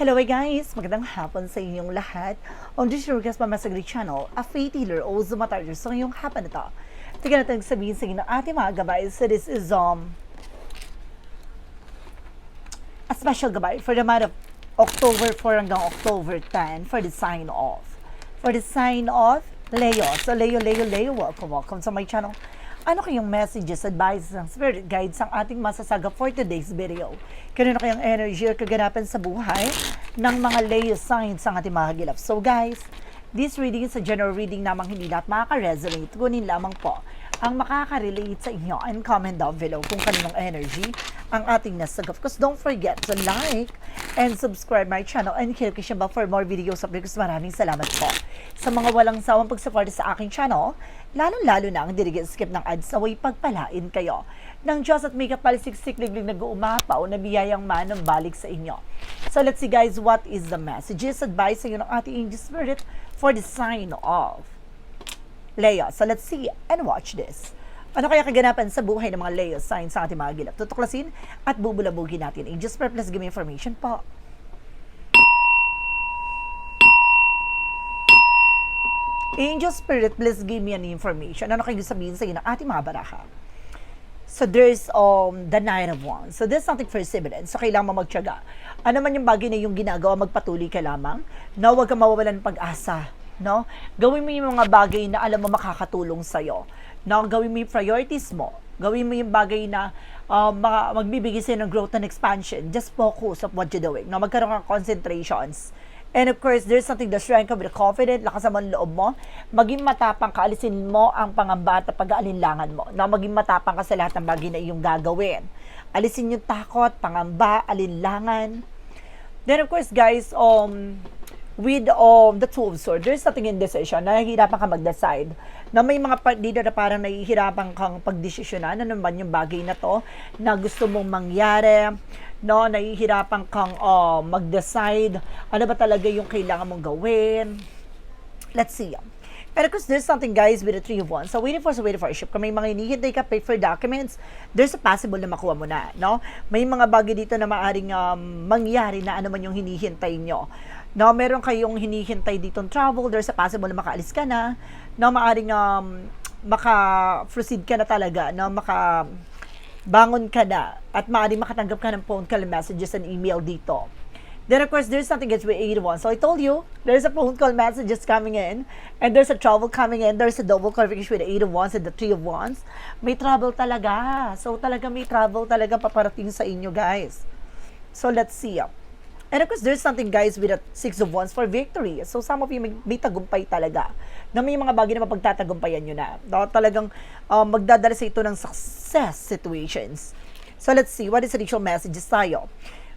Hello guys! Magandang hapon sa inyong lahat. On this Lucas Mamasagri Channel, a faith healer o zumatarder sa ngayong hapon na to. Tignan natin sabihin sa inyo ng ating mga gabay. So this is um a special gabay for the month of October 4 hanggang October 10 for the sign off. For the sign off, Leo. So Leo, Leo, Leo, welcome, welcome sa my channel. Ano kayong messages, advices, ng spirit guides ang ating masasaga for today's video? Kanino kayang energy or kaganapan sa buhay ng mga Leo signs ang ating mga gilap? So guys, this reading is a general reading namang hindi lahat makaka-resonate. Kunin lamang po ang makaka-relate sa inyo and comment down below kung kaninong energy ang ating nasagap. Because don't forget to like and subscribe my channel and hit the bell for more videos of because maraming salamat po sa mga walang sawang pagsuporta sa aking channel, lalo-lalo na ang dirigin skip ng ads away pagpalain kayo ng Diyos at may kapalisiksik liglig nag-uumapaw na biyayang manong balik sa inyo. So let's see guys, what is the messages, advice sa inyo ng ating angel spirit for the sign of Leo. So let's see and watch this. Ano kaya kaganapan sa buhay ng mga Leo signs sa ating mga gilap? Tutuklasin at bubulabugin natin. Angel Spirit, please give me information po. Angel Spirit, please give me an information. Ano kayo sabihin sa inyo ng ating mga baraha? So there's um, the Nine of Wands. So there's something for evidence. So kailangan mo magtiyaga. Ano man yung bagay na yung ginagawa, magpatuloy ka lamang. No, huwag ka mawawalan pag-asa. No? Gawin mo yung mga bagay na alam mo makakatulong sa'yo. No? Gawin mo yung priorities mo. Gawin mo yung bagay na maka- magbibigay sa'yo ng growth and expansion. Just focus of what you're doing. No? Magkaroon ka concentrations. And of course, there's something the strength of the confident, lakas naman loob mo. Maging matapang ka, alisin mo ang pangamba at pag-aalinlangan mo. Na maging matapang ka sa lahat ng bagay na iyong gagawin. Alisin yung takot, pangamba, alinlangan. Then of course, guys, um, with um, the two of swords, there's something in decision. Nahihirapan ka mag-decide. Na may mga part na parang nahihirapan kang pagdesisyonan. Ano naman yung bagay na to na gusto mong mangyari no, nahihirapan kang uh, mag-decide ano ba talaga yung kailangan mong gawin. Let's see. Of course, there's something, guys, with the three of wands. So, waiting for, so waiting for a ship. Kung may mga hinihintay ka, pay for documents, there's a possible na makuha mo na, no? May mga bagay dito na maaring um, mangyari na ano man yung hinihintay nyo. No, meron kayong hinihintay ditong travel, there's a possible na makaalis ka na, no, maaring um, maka-proceed ka na talaga, no, maka bangon ka na at maaaring makatanggap ka ng phone call messages and email dito. Then, of course, there's something that's with 81. So, I told you, there's a phone call messages coming in, and there's a trouble coming in, there's a double clarification with the 8 of wands and the 3 of wands. May trouble talaga. So, talaga may trouble talaga paparating sa inyo, guys. So, let's see. And of course, there's something, guys, with the Six of Wands for victory. So, some of you may, may tagumpay talaga. Na may mga bagay na mapagtatagumpayan nyo na. No, talagang um, magdadala sa ito ng success situations. So, let's see. What is the initial messages tayo?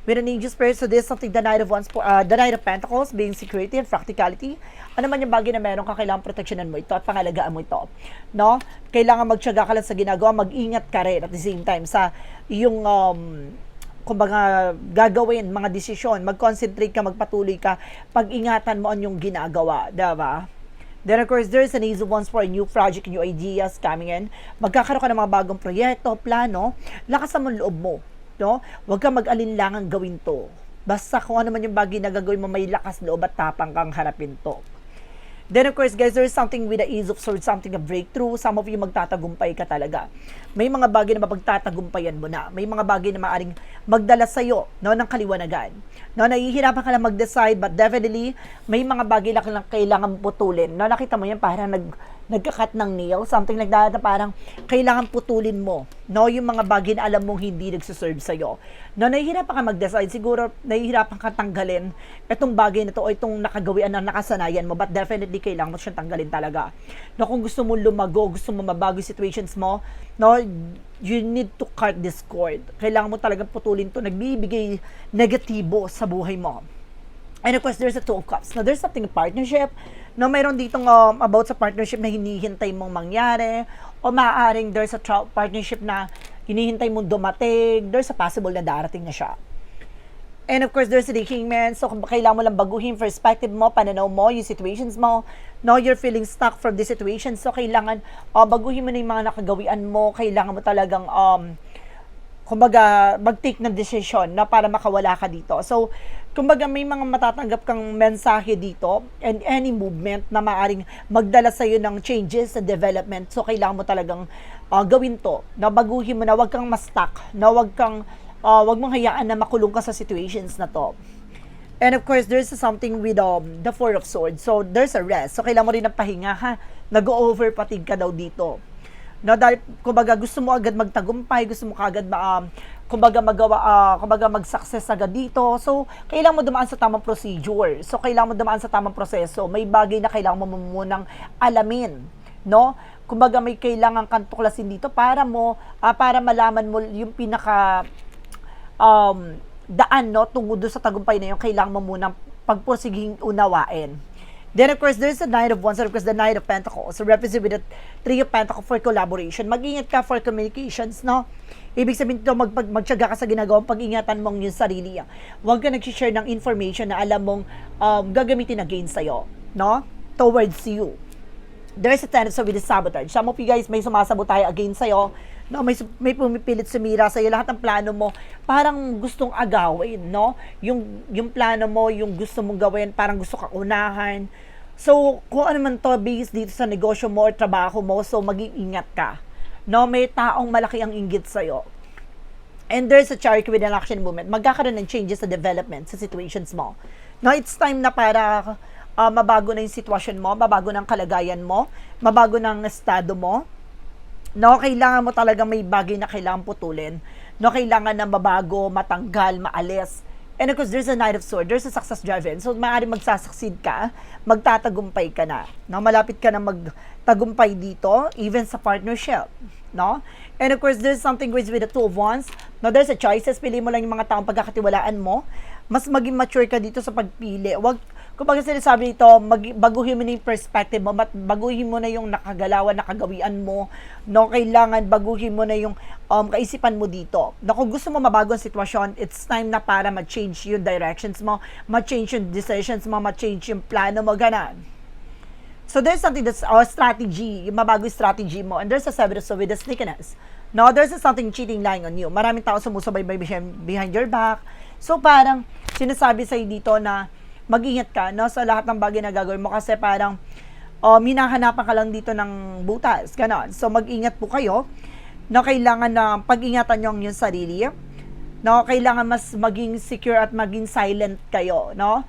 With an angel spirit, so there's something, the Knight of Wands, uh, the Knight of Pentacles, being security and practicality. Ano man yung bagay na meron ka, kailangan proteksyonan mo ito at pangalagaan mo ito. No? Kailangan magtyaga ka lang sa ginagawa, mag-ingat ka rin at the same time sa yung um, kumbaga gagawin mga desisyon, mag-concentrate ka, magpatuloy ka, pag-ingatan mo ang yung ginagawa, diba? Then of course, there's an ease of ones for a new project, new ideas coming in. Magkakaroon ka ng mga bagong proyekto, plano, lakas mo loob mo, no? Huwag ka mag-alinlangan gawin to. Basta kung ano man yung bagay na gagawin mo, may lakas loob at tapang kang harapin to. Then of course, guys, there's something with the ease of swords, something a breakthrough. Some of you magtatagumpay ka talaga. May mga bagay na mapagtatagumpayan mo na. May mga bagay na maaring magdala sa'yo no, ng kaliwanagan. No, nahihirapan ka lang mag-decide, but definitely, may mga bagay na kailangan, putulin. No, nakita mo yan, parang nag, nagkakat ng nail, something like that, na parang kailangan putulin mo. No, yung mga bagay na alam mong hindi nagsuserve sa'yo. No, nahihirapan ka mag-decide, siguro nahihirapan ka tanggalin itong bagay na to o itong nakagawian na nakasanayan mo, but definitely kailangan mo siyang tanggalin talaga. No, kung gusto mo lumago, gusto mo mabago situations mo, no, you need to cut this cord. Kailangan mo talagang putulin to, nagbibigay negatibo sa buhay mo. And of course, there's a two of cups. Now, there's something partnership. No, mayroon ditong um, about sa partnership na hinihintay mong mangyari. O maaaring there's a partnership na hinihintay mong dumating. There's a possible na darating na siya. And of course, there's the hangman. So, kailangan mo lang baguhin perspective mo, pananaw mo, yung situations mo, no, you're feeling stuck from the situation. So, kailangan uh, baguhin mo na yung mga nakagawian mo. Kailangan mo talagang, um, kumbaga, mag-take ng decision na para makawala ka dito. So, kumbaga may mga matatanggap kang mensahe dito and any movement na maaring magdala sa iyo ng changes and development. So kailangan mo talagang ah, gawin to. Na baguhin mo na wag kang ma-stuck, na wag kang ah, wag mong hayaan na makulong ka sa situations na to. And of course, there's something with um, the Four of Swords. So, there's a rest. So, kailangan mo rin ng pahinga, ha? Nag-over fatigue ka daw dito. No, dahil, kumbaga, gusto mo agad magtagumpay, gusto mo kagad, ma, um, kumbaga, magawa, ah, kumbaga, mag-success agad dito. So, kailangan mo dumaan sa tamang procedure. So, kailangan mo dumaan sa tamang proseso. May bagay na kailangan mo munang alamin. No? Kumbaga, may kailangan kang tuklasin dito para mo, ah, para malaman mo yung pinaka, um, daan no tungo doon sa tagumpay na yun kailangan mo munang pagpursiging unawain Then, of course, there's the Knight of Wands and, of course, the Knight of Pentacles. So, represent with the Three of Pentacles for collaboration. Mag-ingat ka for communications, no? Ibig sabihin ito, mag, mag, magtyaga ka sa ginagawang pag-ingatan mong yung sarili. Huwag ka nag-share ng information na alam mong um, gagamitin against sa'yo, no? Towards you there's a tendency with the sabotage. Some of you guys may sumasabotay against sa'yo, no? may, may pumipilit sumira sa'yo, lahat ng plano mo, parang gustong agawin, no? Yung, yung plano mo, yung gusto mong gawin, parang gusto ka unahan. So, kung ano man to, based dito sa negosyo mo or trabaho mo, so mag-iingat ka. No? May taong malaki ang inggit sa'yo. And there's a charity with an action movement. Magkakaroon ng changes sa development, sa situations mo. No, it's time na para ah, mabago na yung sitwasyon mo, mabago ng kalagayan mo, mabago ng estado mo. No, kailangan mo talaga may bagay na kailangan putulin. No, kailangan na mabago, matanggal, maalis. And of course, there's a Knight of Swords, there's a success driven. So, maaaring magsasucceed ka, magtatagumpay ka na. No, malapit ka na magtagumpay dito, even sa partnership. No? And of course, there's something with, with the two of wands. No, there's a choices. Pili mo lang yung mga taong pagkakatiwalaan mo. Mas maging mature ka dito sa pagpili. Wag, kumbaga sinasabi dito, mag, baguhin mo na yung perspective mo, baguhin mo na yung nakagalawan, nakagawian mo, no, kailangan baguhin mo na yung um, kaisipan mo dito. No, kung gusto mo mabago ang sitwasyon, it's time na para ma-change yung directions mo, ma-change yung decisions mo, ma-change yung plano mo, ganan. So there's something that's our strategy, yung mabago yung strategy mo, and there's a seven so with the sneakiness. No, there's something cheating lying on you. Maraming tao sumusubaybay behind, behind your back. So parang sinasabi sa'yo dito na mag-ingat ka no, sa lahat ng bagay na gagawin mo kasi parang um, hinahanapan ka lang dito ng butas. Ganon. So mag-ingat po kayo na kailangan na pag-ingatan nyo ang inyong sarili. No, kailangan mas maging secure at maging silent kayo, no?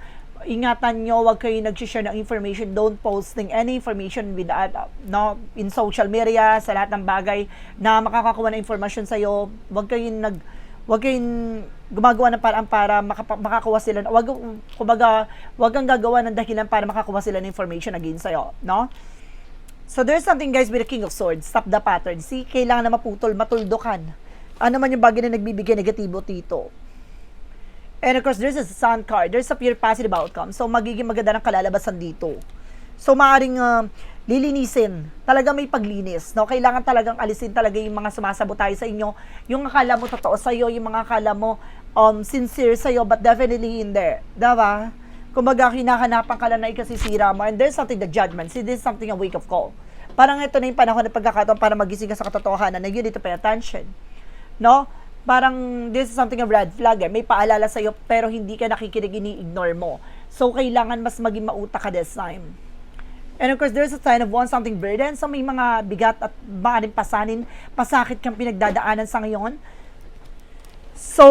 ingatan nyo, wag kayo nag-share ng information, don't posting any information with uh, no, in social media, sa lahat ng bagay na makakakuha ng information sa'yo, wag kayong nag, wag kayong gumagawa ng paraan para makapa, makakuha sila, wag, kumbaga, wag kang gagawa ng dahilan para makakuha sila ng information against sa'yo, no? So there's something guys with the King of Swords, stop the pattern. See, kailangan na maputol, matuldukan. Ano man yung bagay na nagbibigay negatibo dito. And of course, there's a sun card. There's a pure positive outcome. So, magiging maganda ng kalalabasan dito. So, maaring uh, lilinisin. Talaga may paglinis. No? Kailangan talagang alisin talaga yung mga sumasabotay sa inyo. Yung akala mo totoo sa'yo, yung mga akala mo um, sincere sa'yo, but definitely hindi. Diba? Kumbaga, hinahanapan ka lang na ikasisira mo. And there's something the judgment. See, this is something a wake of call. Parang ito na yung panahon ng pagkakataon para magising ka sa katotohanan na you need to pay attention. No? parang this is something of red flag eh. May paalala sa'yo pero hindi ka nakikinig, ini-ignore mo. So, kailangan mas maging mauta ka this time. And of course, there's a sign of one something burden. So, may mga bigat at maaaring pasanin, pasakit kang pinagdadaanan sa ngayon. So,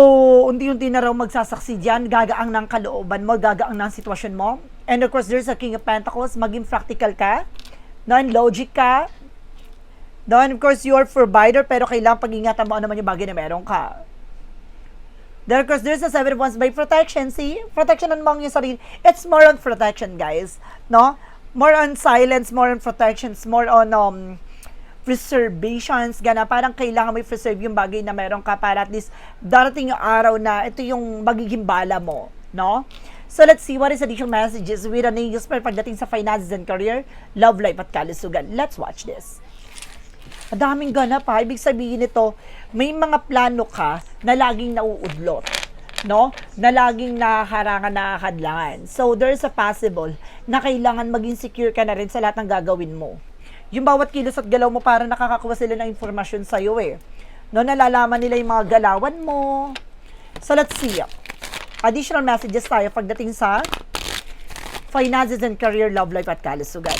unti-unti na raw magsasaksi dyan, gagaang ng kalooban mo, gagaang ng sitwasyon mo. And of course, there's a King of Pentacles, maging practical ka, non-logic ka, Then, of course, you are provider, pero kailangan pag-ingatan mo ano man yung bagay na meron ka. Then, of course, there's a seven of wands by protection. See? Protection ang yung sarili. It's more on protection, guys. No? More on silence, more on protections, more on um, preservations, gana. Parang kailangan mo i-preserve yung bagay na meron ka para at least darating yung araw na ito yung magiging bala mo. No? So, let's see what is additional messages with an Eagles pagdating sa finances and career, love life at kalusugan. Let's watch this. Ang daming ganap ha. Ibig sabihin nito, may mga plano ka na laging nauudlot. No? Na laging naharangan, nakahadlangan. So, there's a possible na kailangan maging secure ka na rin sa lahat ng gagawin mo. Yung bawat kilos at galaw mo para nakakakuha sila ng informasyon sa'yo eh. No, nalalaman nila yung mga galawan mo. So, let's see. additional messages tayo pagdating sa finances and career, love life at kalusugan.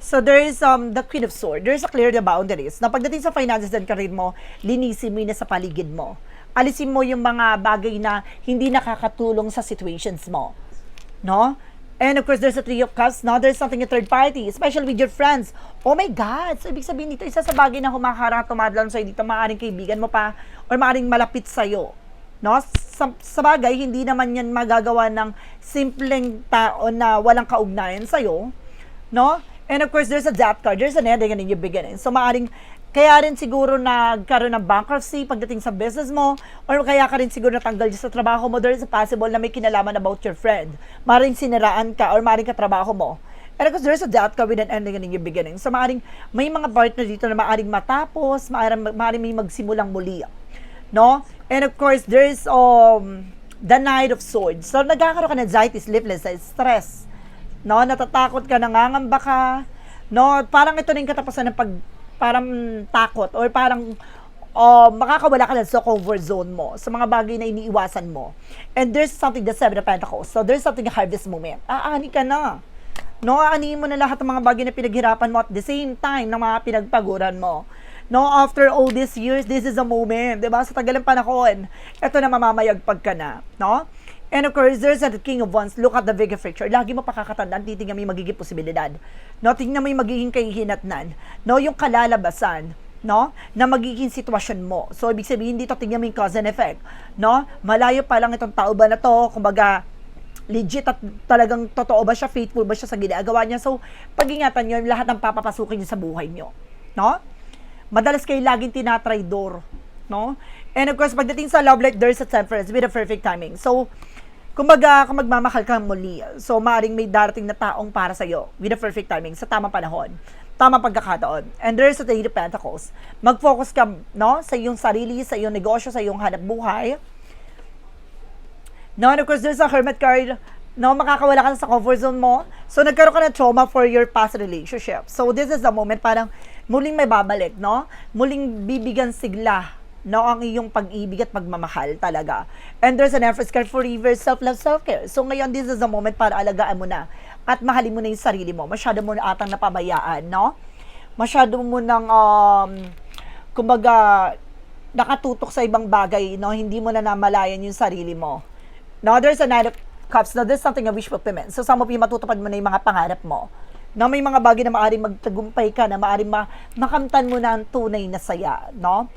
So there is um the Queen of Swords. There's a clear the boundaries. Na pagdating sa finances and career mo, linisin mo yun sa paligid mo. Alisin mo yung mga bagay na hindi nakakatulong sa situations mo. No? And of course, there's a three of cups. Now, there's something in third party, especially with your friends. Oh my God! So, ibig sabihin dito, isa sa bagay na humaharang tumadlan sa'yo dito, maaaring kaibigan mo pa, or maaaring malapit sa'yo. No? Sa, sa bagay, hindi naman yan magagawa ng simpleng tao na walang kaugnayan sa'yo. No? And of course, there's a death card. There's an ending and a new beginning. So, maaaring kaya rin siguro nagkaroon ng bankruptcy pagdating sa business mo or kaya ka rin siguro natanggal sa trabaho mo there is possible na may kinalaman about your friend. Maring siniraan ka or maring katrabaho mo. And of course, there's a death card with an ending and a new beginning. So, maaaring may mga partner dito na maaaring matapos, maaaring, maaaring may magsimulang muli. No? And of course, there is um, the Knight of Swords. So, nagkakaroon ka ng anxiety, sleeplessness, stress. No? Natatakot ka, nangangamba ka. No? Parang ito na yung katapusan ng pag parang takot or parang uh, makakawala ka lang sa comfort zone mo, sa mga bagay na iniiwasan mo. And there's something, the Seven of Pentacles. So there's something harvest moment. Aani ka na. No, aanihin mo na lahat ng mga bagay na pinaghirapan mo at the same time ng mga pinagpaguran mo. No, after all these years, this is a moment, 'di ba? Sa tagal ng panahon, ito na mamamayagpag ka na, no? And of course, there's a King of Wands. Look at the bigger picture. Lagi mo pakakatandaan, titingnan mo yung magiging posibilidad. No, tingnan mo yung magiging kahihinatnan. No, yung kalalabasan no, na magiging sitwasyon mo. So, ibig sabihin dito, tingnan mo yung cause and effect. No, malayo pa lang itong tao ba na to, kumbaga, legit at talagang totoo ba siya, faithful ba siya sa ginagawa niya. So, pag-ingatan nyo, lahat ng papapasukin niyo sa buhay niyo. No? Madalas kayo laging tinatraidor. No? And of course, pagdating sa love life, there's a temperance with a perfect timing. So, kumbaga, kung magmamahal ka muli, so maring may darating na taong para sa'yo with a perfect timing, sa tamang panahon, tamang pagkakataon. And there's a Eight of Pentacles. Mag-focus ka, no, sa iyong sarili, sa iyong negosyo, sa iyong hanap buhay. No, and of course, there's a Hermit card, no, makakawala ka sa comfort zone mo. So, nagkaroon ka ng trauma for your past relationship. So, this is the moment, parang muling may babalik, no? Muling bibigyan sigla no, ang iyong pag-ibig at pagmamahal talaga. And there's an Empress card for reverse self-love, self-care. So ngayon, this is the moment para alagaan mo na at mahalin mo na yung sarili mo. Masyado mo na atang napabayaan, no? Masyado mo nang, um, kumbaga, nakatutok sa ibang bagay, no? Hindi mo na namalayan yung sarili mo. No, there's a of Cups. No, there's something a wish fulfillment. So some of you, matutupad mo na yung mga pangarap mo na may mga bagay na maaaring magtagumpay ka, na maaaring ma- makamtan mo na ang tunay na saya, no?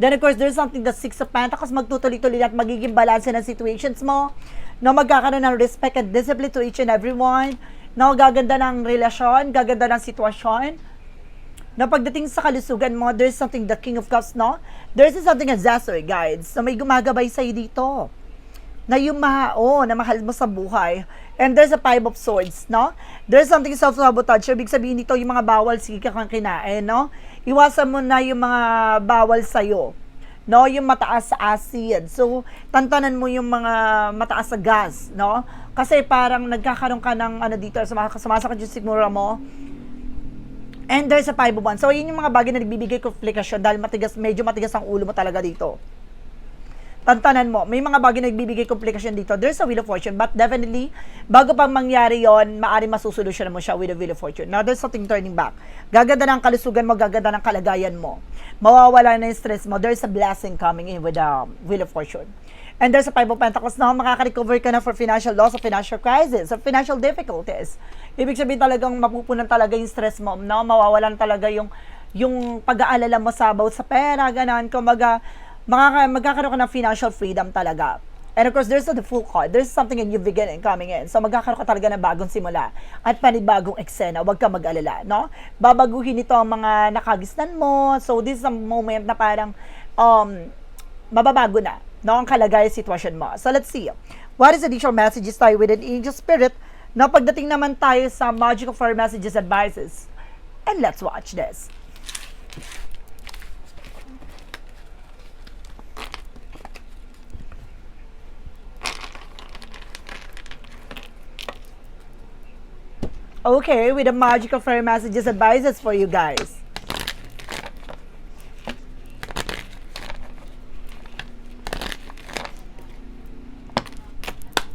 Then, of course, there's something that Six of Pentacles, magtutuloy-tuloy at magiging balance ng situations mo. No, magkakaroon ng respect and discipline to each and every one. No, gaganda ng relasyon, gaganda ng sitwasyon. No, pagdating sa kalusugan mo, there's something the King of Cups, no? There's something as Zazor, guides, na may gumagabay sa'yo dito. Na yung mahao, na mahal mo sa buhay. And there's a Five of Swords, no? There's something self-sabotage. Ibig sabihin dito, yung mga bawal, sige ka kang kinain, no? iwasan mo na yung mga bawal sa'yo. No, yung mataas sa acid. So, tantanan mo yung mga mataas sa gas, no? Kasi parang nagkakaroon ka ng ano dito, sumasakit yung sigmura mo. And there's a 5 of 1. So, yun yung mga bagay na nagbibigay komplikasyon dahil matigas, medyo matigas ang ulo mo talaga dito tantanan mo, may mga bagay na nagbibigay komplikasyon dito. There's a Wheel of Fortune, but definitely, bago pang mangyari yon maari masusolusyon mo siya with a Wheel of Fortune. Now, there's something turning back. Gaganda ng kalusugan mo, gaganda ng kalagayan mo. Mawawala na yung stress mo. There's a blessing coming in with a Wheel of Fortune. And there's a Five of Pentacles na makaka-recover ka na for financial loss or financial crisis or financial difficulties. Ibig sabihin talagang mapupunan talaga yung stress mo, no? mawawalan talaga yung yung pag-aalala mo sa about sa pera, ganun. Kumbaga, makaka, magkakaroon ka ng financial freedom talaga. And of course, there's the full card. There's something in new beginning coming in. So, magkakaroon ka talaga ng bagong simula at panibagong eksena. Huwag ka mag-alala, no? Babaguhin ito ang mga nakagisnan mo. So, this is a moment na parang um, mababago na, no? Ang kalagay sitwasyon mo. So, let's see. What is additional messages tayo with an angel spirit? No, pagdating naman tayo sa magical fire messages advices. And let's watch this. Okay, with the magical fairy messages advices for you guys.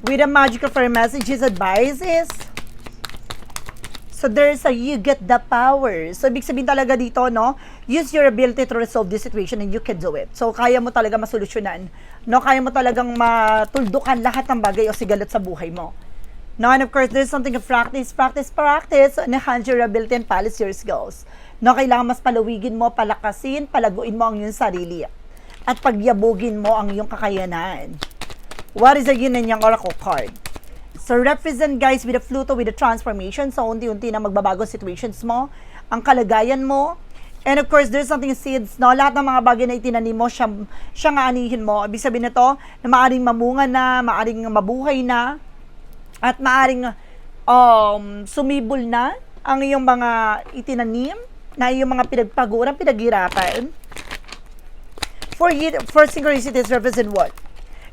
with a magical fairy messages advices. So there's a you get the power. So ibig sabihin talaga dito, no? Use your ability to resolve this situation and you can do it. So kaya mo talaga masolusyonan. No, kaya mo talagang matuldukan lahat ng bagay o sigalot sa buhay mo. No, and of course, there's something to practice, practice, practice, enhance your ability and polish your skills. No, kailangan mas palawigin mo, palakasin, palaguin mo ang iyong sarili. At pagyabugin mo ang iyong kakayanan. What is the yin and yang oracle card? So represent guys with the Pluto with the transformation. So unti-unti na magbabago situations mo, ang kalagayan mo. And of course, there's something seeds, no? Lahat ng mga bagay na itinanim mo, siya, siya nga anihin mo. Ibig sabihin nito, na maaring mamunga na, maaring mabuhay na, at maaring um, sumibol na ang iyong mga itinanim, na iyong mga pinagpaguran, pinaghirapan. For, for synchronicities represent what?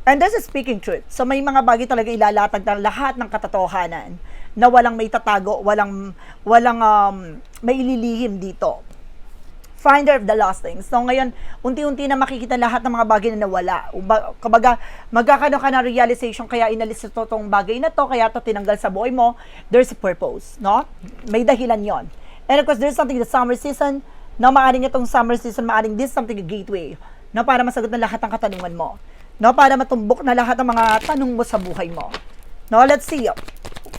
And this is speaking truth. So may mga bagay talaga ilalatag ng lahat ng katotohanan na walang may tatago, walang walang um, may ililihim dito. Finder of the lost things. So ngayon, unti-unti na makikita lahat ng mga bagay na nawala. Kumbaga, magkakaroon ka ng realization kaya inalis ito tong bagay na to, kaya to tinanggal sa buhay mo. There's a purpose, no? May dahilan yon. And of course, there's something the summer season, na maaring itong summer season, maaring this something a gateway, no? Para masagot na lahat ng katanungan mo. No, para matumbok na lahat ng mga tanong mo sa buhay mo. No, let's see.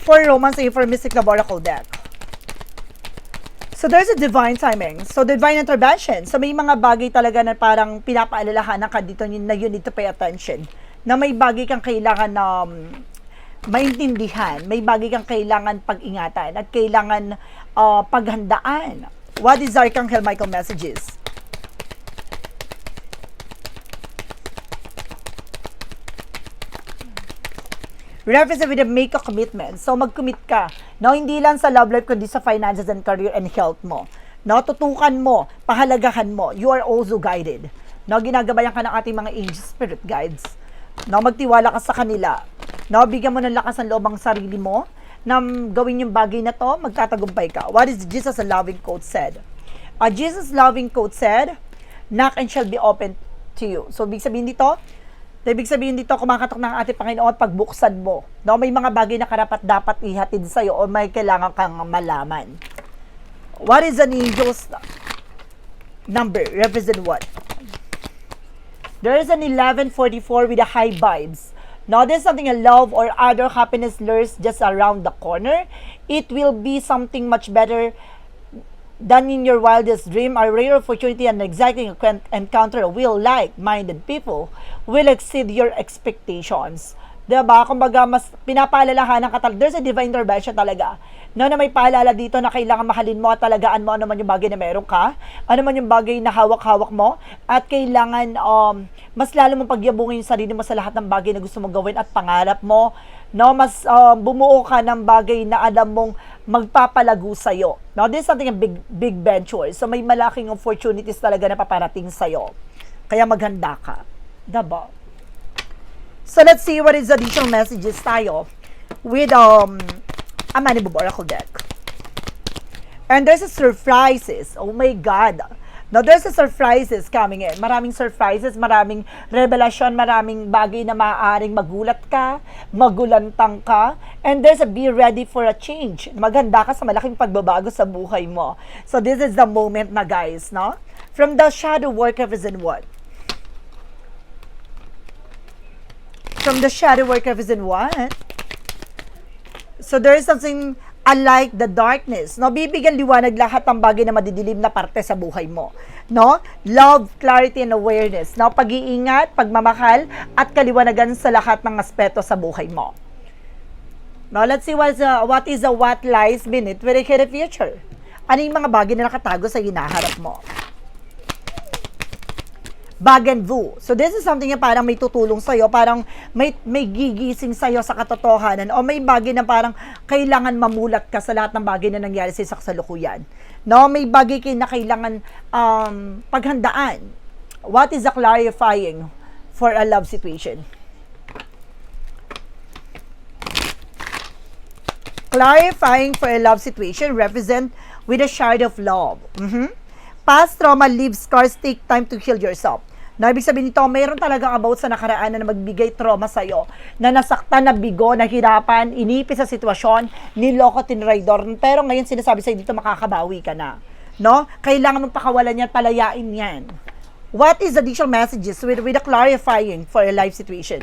For Romance A for Mystic Oracle deck. So there's a divine timing. So divine intervention. So may mga bagay talaga na parang pinapaalalahanan ka dito na you need to pay attention. Na may bagay kang kailangan na um, maintindihan. May bagay kang kailangan pag-ingatan at kailangan uh, paghandaan. What is Archangel Michael messages? Represent with a make a commitment. So, mag-commit ka. No, hindi lang sa love life, kundi sa finances and career and health mo. No, tutukan mo, pahalagahan mo. You are also guided. No, ginagabayan ka ng ating mga angel spirit guides. No, magtiwala ka sa kanila. No, bigyan mo ng lakas ng loob ang sarili mo na gawin yung bagay na to, magtatagumpay ka. What is Jesus' loving quote said? Uh, Jesus' loving quote said, Knock and shall be open to you. So, big sabihin dito, Ibig sabihin dito, kumakatok ng ating Panginoon pagbuksan mo. No, may mga bagay na karapat dapat ihatid sa iyo o may kailangan kang malaman. What is an angel's number? Represent what? There is an 1144 with a high vibes. Now, there's something a love or other happiness lurks just around the corner. It will be something much better than in your wildest dream, a rare opportunity and exciting enc- encounter will like-minded people will exceed your expectations. Diba? Kumbaga, mas pinapaalalahanan ka talaga. There's a divine intervention talaga. No, na may paalala dito na kailangan mahalin mo at talagaan mo ano man yung bagay na meron ka, ano man yung bagay na hawak-hawak mo, at kailangan um, mas lalo mong pagyabungin yung sarili mo sa lahat ng bagay na gusto mong gawin at pangarap mo. No, mas um, bumuo ka ng bagay na alam mong magpapalago sa'yo. No, this is something a big, big venture. So, may malaking opportunities talaga na paparating sa'yo. Kaya maghanda ka. Diba? So, let's see what is the additional messages tayo with um, a Manibub Oracle deck. And there's a surprises. Oh my God. Now, there's a surprises coming in. Maraming surprises, maraming revelasyon, maraming bagay na maaaring magulat ka, magulantang ka, and there's a be ready for a change. Maganda ka sa malaking pagbabago sa buhay mo. So, this is the moment na guys, no? From the shadow work represent what? From the shadow work represent what? So there is something unlike the darkness. No, bibigyan liwanag lahat ng bagay na madidilim na parte sa buhay mo. No? Love, clarity, and awareness. No? Pag-iingat, pagmamahal, at kaliwanagan sa lahat ng aspeto sa buhay mo. Now, let's see what's, uh, what is a what lies beneath hidden future. Ano yung mga bagay na nakatago sa hinaharap mo? Bagan Vu. So this is something na parang may tutulong sa'yo, parang may, may gigising sa'yo sa katotohanan o may bagay na parang kailangan mamulat ka sa lahat ng bagay na nangyari sa kasalukuyan. No, may bagay kayo na kailangan um, paghandaan. What is the clarifying for a love situation? Clarifying for a love situation represent with a shard of love. Mhm. Past trauma leaves scars take time to heal yourself. Na ibig sabihin nito, mayroon talagang about sa nakaraan na magbigay trauma sa'yo, na nasaktan, na bigo, nahirapan, inipis sa sitwasyon, niloko, tinraidor. Pero ngayon sinasabi sa'yo dito, makakabawi ka na. No? Kailangan mong pakawalan yan, palayain yan. What is additional messages with, with a clarifying for a life situation?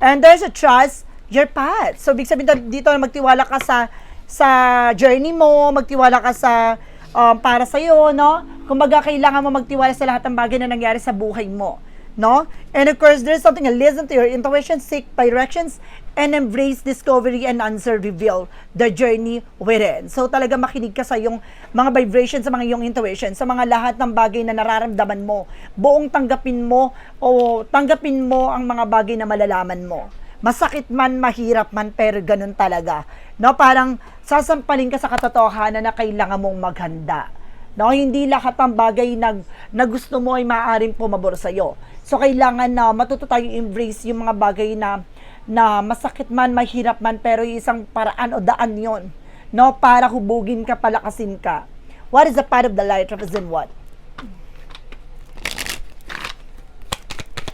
And there's a trust your path. So, big sabihin dito na magtiwala ka sa sa journey mo, magtiwala ka sa um, para sa iyo, no? Kumbaga kailangan mo magtiwala sa lahat ng bagay na nangyari sa buhay mo, no? And of course, there's something listen to your intuition, seek directions, and embrace discovery and answer reveal the journey within. So talaga makinig ka sa yung mga vibrations sa mga yung intuition, sa mga lahat ng bagay na nararamdaman mo. Buong tanggapin mo o tanggapin mo ang mga bagay na malalaman mo. Masakit man, mahirap man, pero ganun talaga. No, parang sasampalin ka sa katotohanan na kailangan mong maghanda. No, hindi lahat ng bagay na, na gusto mo ay maaaring pumabor sa iyo. So kailangan na matuto tayong embrace yung mga bagay na na masakit man, mahirap man, pero isang paraan o daan yon no, para hubugin ka, palakasin ka. What is the path of the light represent what?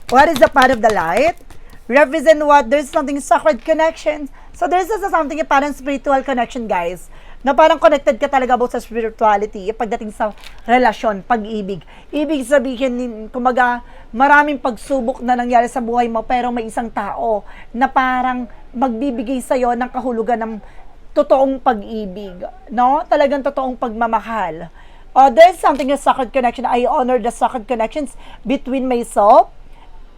What is the path of the light? Represent what? There's something sacred connection. So there's also something a parang spiritual connection, guys. Na parang connected ka talaga about sa spirituality pagdating sa relasyon, pag-ibig. Ibig sabihin, kumaga, maraming pagsubok na nangyari sa buhay mo pero may isang tao na parang magbibigay sa'yo ng kahulugan ng totoong pag-ibig. No? Talagang totoong pagmamahal. Uh, there's something a sacred connection. I honor the sacred connections between myself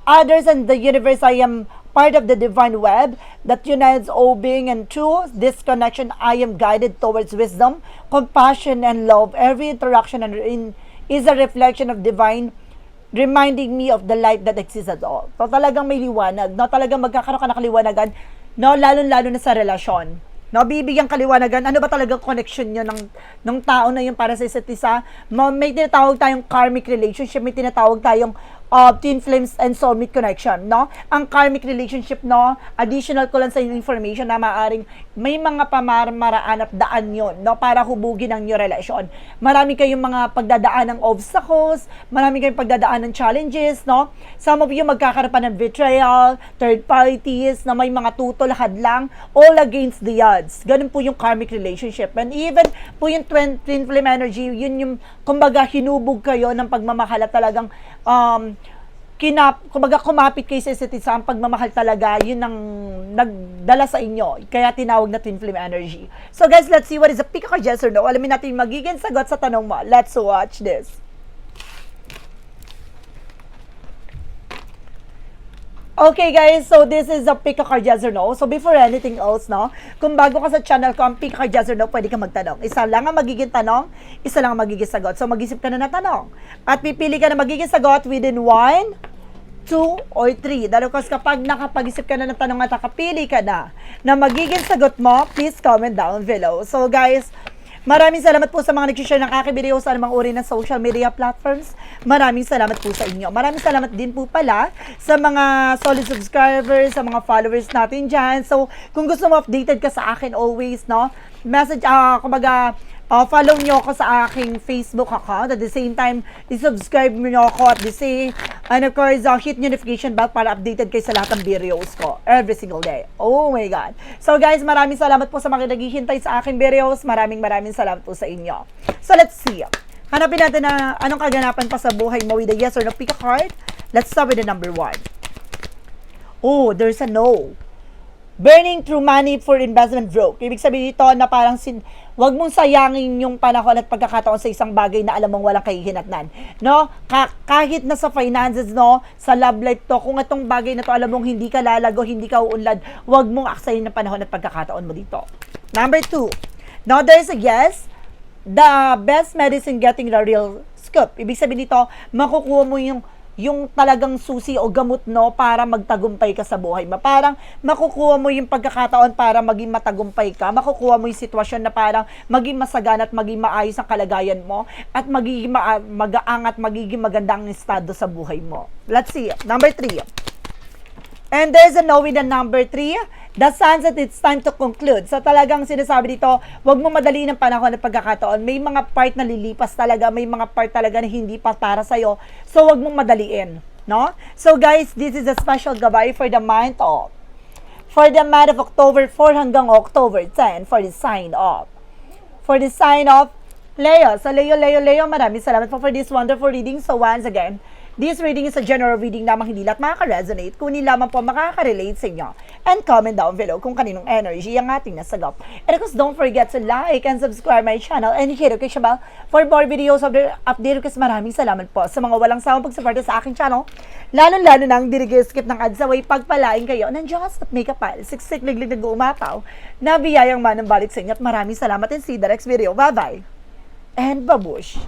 others and the universe. I am part of the divine web that unites all being and through this connection I am guided towards wisdom, compassion, and love. Every interaction and in, is a reflection of divine reminding me of the light that exists at all. So talagang may liwanag, no? Talagang magkakaroon ka ng kaliwanagan, no? Lalo-lalo na sa relasyon. No, bibigyan kaliwanagan, ano ba talagang connection nyo ng, ng tao na yun para sa isa't isa? Ma- May tinatawag tayong karmic relationship, may tinatawag tayong uh, twin flames and soulmate connection, no? Ang karmic relationship, no? Additional ko lang sa information na maaring may mga pamamaraan at daan yon no? Para hubugin ang inyong relasyon. Marami kayong mga pagdadaan ng obstacles, marami kayong pagdadaan ng challenges, no? Some of you magkakaroon pa ng betrayal, third parties, na may mga tutol, hadlang, all against the odds. Ganun po yung karmic relationship. And even po yung twin, flame energy, yun yung, kumbaga, hinubog kayo ng pagmamahal at talagang, um, kinap, kumbaga kumapit kayo sa ang pagmamahal talaga, yun ang nagdala sa inyo. Kaya tinawag na twin flame energy. So guys, let's see what is the pick of yes or no. Alamin natin magiging sagot sa tanong mo. Let's watch this. Okay guys, so this is a pick a card yes or no. So before anything else, no, kung bago ka sa channel ko, ang pick a card yes or no, pwede ka magtanong. Isa lang ang magiging tanong, isa lang ang magiging sagot. So mag-isip ka na ng tanong. At pipili ka na magiging sagot within 1, 2, or 3. Dahil kasi kapag nakapag-isip ka na ng tanong at nakapili ka na na magiging sagot mo, please comment down below. So guys, Maraming salamat po sa mga nag-share ng aking video sa anumang uri ng social media platforms. Maraming salamat po sa inyo. Maraming salamat din po pala sa mga solid subscribers, sa mga followers natin dyan. So, kung gusto mo updated ka sa akin always, no? Message, ah, kumbaga, Uh, follow nyo ako sa aking Facebook account. At the same time, i-subscribe nyo ako at the same, and of course, uh, hit notification bell para updated kayo sa lahat ng videos ko every single day. Oh my God. So guys, maraming salamat po sa mga naghihintay sa aking videos. Maraming maraming salamat po sa inyo. So let's see. Hanapin natin na anong kaganapan pa sa buhay mo with a yes or no pick a card. Let's start with the number one. Oh, there's a no. Burning through money for investment broke. Ibig sabihin dito na parang sin wag mong sayangin yung panahon at pagkakataon sa isang bagay na alam mong walang kahihinatnan. No? Ka- kahit na sa finances, no? Sa love life to, kung itong bagay na to alam mong hindi ka lalago, hindi ka uunlad, wag mong aksayin ng panahon at pagkakataon mo dito. Number two. Now, there's a yes. The best medicine getting the real scoop. Ibig sabihin dito, makukuha mo yung yung talagang susi o gamot no para magtagumpay ka sa buhay mo. Parang makukuha mo yung pagkakataon para maging matagumpay ka. Makukuha mo yung sitwasyon na parang maging masagana at maging maayos ang kalagayan mo at magiging ma- magaang at magiging maganda ang estado sa buhay mo. Let's see. Number three. And there's a no the number three. The sunset, it's time to conclude. So talagang sinasabi dito, wag mo madali ng panahon at pagkakataon. May mga part na lilipas talaga, may mga part talaga na hindi pa para sa'yo. So wag mong madaliin. No? So guys, this is a special gabay for the month of for the month of October 4 hanggang October 10 for the sign off. For the sign off, Leo. So Leo, Leo, Leo, maraming salamat po for this wonderful reading. So once again, this reading is a general reading lamang hindi lahat makaka-resonate, kunin lamang po makaka-relate sa inyo. And comment down below kung kaninong energy ang ating nasagap. And of course, don't forget to like and subscribe my channel and hit notification bell for more videos of the update. Kasi maraming salamat po sa mga walang sawang pagsuporta sa aking channel. Lalo-lalo nang dirige-skip ng ads away pagpalain kayo ng Diyos at may kapal. Siksik liglig nag-uumapaw na biyayang manang balik sa inyo at maraming salamat and see the next video. Bye-bye! and babush.